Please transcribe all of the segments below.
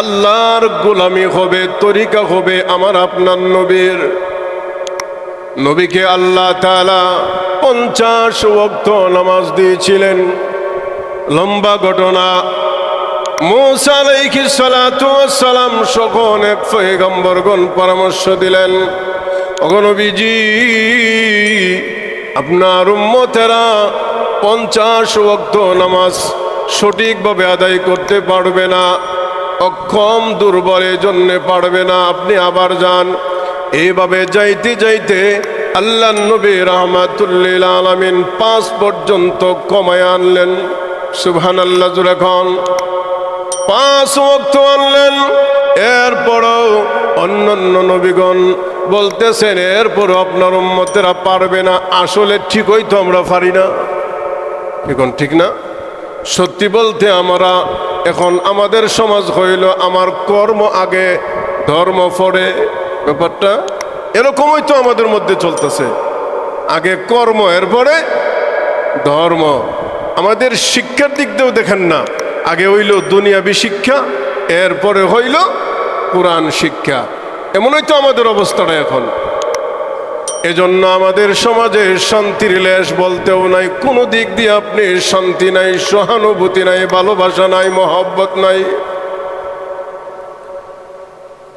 আল্লাহর গোলামি হবে, তরিকা হবে আমার আপনার নবীর। নবীকে আল্লাহ তালা পঞ্চাশ ওয়াক্ত নামাজ দিয়েছিলেন। লম্বা ঘটনা। মুসা আলাইহিস সালাতু ওয়াস সালাম সকল এক পয়গম্বরগণ পরামর্শ দিলেন অগনবীজি আপনার উম্মতেরা পঞ্চাশ ওয়াক্ত নামাজ সঠিকভাবে আদায় করতে পারবে না। অক্ষম দুর্বলের জন্য পারবে না, আপনি আবার যান। এইভাবে যাইতে যাইতে আল্লাহ নবী রহমাতুল্লিল আলমিন পাঁচ পর্যন্ত কমায় আনলেন। সুবহান আল্লাহ জুরেখন পাঁচ ওয়াক্ত আনলেন। এরপরও অন্যান্য নবীগণ বলতেছেন, এরপরও আপনার উম্মতেরা পারবে না। আসলে ঠিকই তো আমরা পারি না। এখন ঠিক না? সত্যি বলতে আমরা এখন আমাদের সমাজ হইল, আমার কর্ম আগে ধর্ম পরে, ব্যাপারটা এরকমই তো আমাদের মধ্যে চলতেছে। আগে কর্ম, এরপরে ধর্ম। আমাদের শিক্ষার দিক দিয়েও দেখেন না। আগে হইল দুনিয়াবি শিক্ষা, এরপরে হইল কোরআন শিক্ষা। এমনই তো আমাদের অবস্থাটা এখন। এজন্য আমাদের সমাজে শান্তির লেশ বলতেও নাই। কোনো দিক দিয়ে আপনি শান্তি নাই, সহানুভূতি নাই, ভালোবাসা নাই, মহব্বত নাই।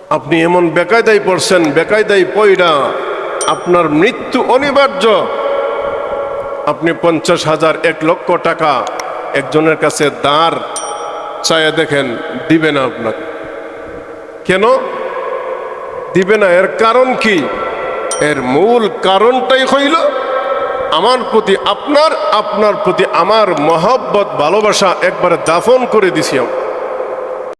আপনি এমন বেকায়দায় পড়ছেন, বেকায়দায় পয়রা আপনার মৃত্যু অনিবার্য। আপনি পঞ্চাশ হাজার এক লক্ষ টাকা একজনের কাছে দাঁড় চায়া দেখেন, দিবে না আপনাকে। কেন? দিবে না, এর কারণ কি? এর মূল কারণটাই হইল আমার প্রতি আপনার আপনার প্রতি আমার মহব্বত, ভালোবাসা একবারে দাফন করে দিছি আমরা